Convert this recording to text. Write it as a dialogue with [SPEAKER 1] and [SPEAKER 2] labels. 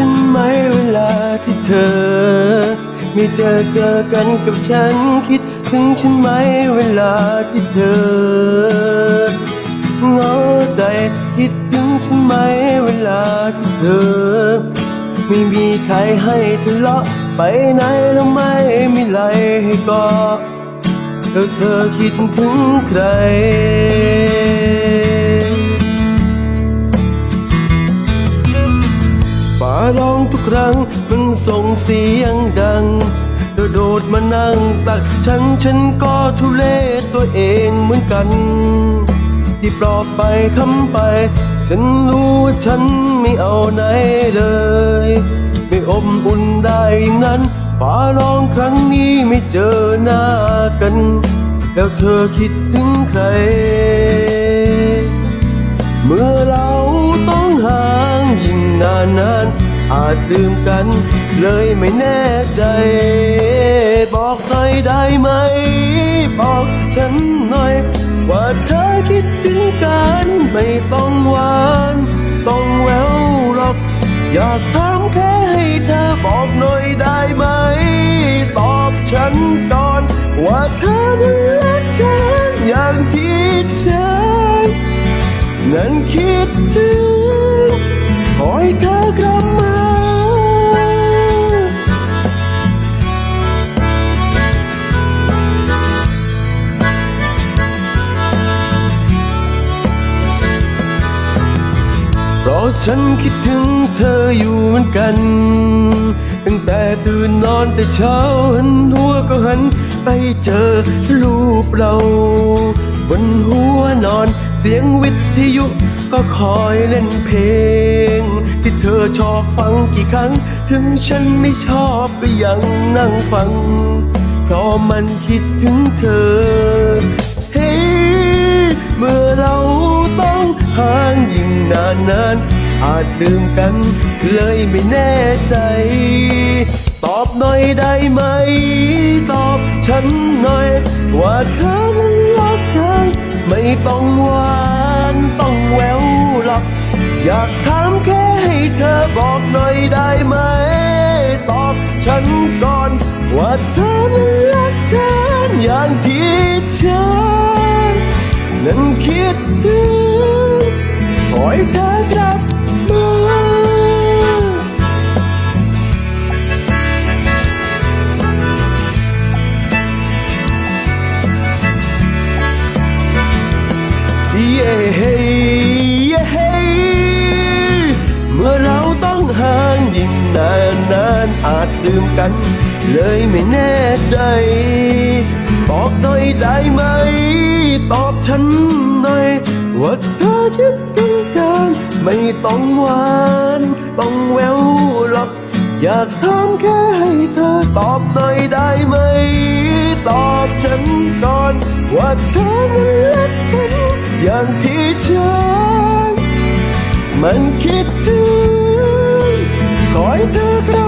[SPEAKER 1] ฉันไหมเวลาที่เธอไม่เจอเจอกันกับฉันคิดถึงฉันไหมเวลาที่เธอเหงาใจคิดถึงฉันไหมเวลาที่เธอ ไม่มีใครให้ทะเลาะไปไหนแล้วไม่มีไหลให้กอดแล้วเธอคิดถึงใคร กครั้ง มันส่งเสียงดังเธอโดดมานั่งตักฉันฉันก็ทุเลตัวเองเหมือนกัน ที่ปลอบไปคำไป ฉันรู้ว่าฉันไม่เอาไหนเลย ไม่อมอุ่นได้อย่างนั้นฝ่าร้องครั้งนี้ไม่เจอหน้ากัน แล้วเธอคิดถึงใคร เมื่อเราต้องห่างยิ่งนานนาน อาจลืมกัน เลยไม่แน่ใจ บอกหน่อยได้ไหม บอกฉันหน่อย ว่าเธอคิดถึงกันไม่ต้องหวานต้องแววหรอก อยากถามแค่ให้เธอบอกหน่อยได้ไหม ตอบฉันก่อน ว่าเธอนั้นรักฉันอย่างที่ฉันนั้นคิดถึง ฉันคิดถึงเธออยู่เหมือนกัน ตั้งแต่ตื่นนอนแต่เช้าหันหัวก็หันไปเจอรูปเรา บนหัวนอนเสียงวิทยุก็คอยเล่นเพลง ที่เธอชอบฟังกี่ครั้ง ถึงฉันไม่ชอบก็ยังนั่งฟัง เพราะมันคิดถึงเธอ้างยิ่งนานนานอาจลืมกันเลยไม่แน่ใจ ตอบหน่อยได้ไหม ตอบฉันหน่อย ว่าเธอนั้นรักกันไม่ต้องหวานต้องแววหรอกอยากถามแค่ให้เธอบอกหน่อยได้ไหม ตอบฉันก่อน ว่าเธอนั้นรักฉันอย่างที่ฉันนั้นคิดถึง อให้เธอกลับมาเย่เฮ้เย่เฮ้เมื่อเราต้องห่างยิ่งนานนานอาจลืมกัน เลยไม่แน่ใจบอกหน่อยได้ไหม ตอบฉันหน่อย ว่าเธอคิดต้องการไม่ต้องหวาน ต้องแววหรอกอยากถามแค่ให้เธอตอบหน่อยได้ไหม ตอบฉันก่อน ว่าเธอนั้นรักฉัน อย่างที่ฉันมันคิดถึงขอให้เธอกลับ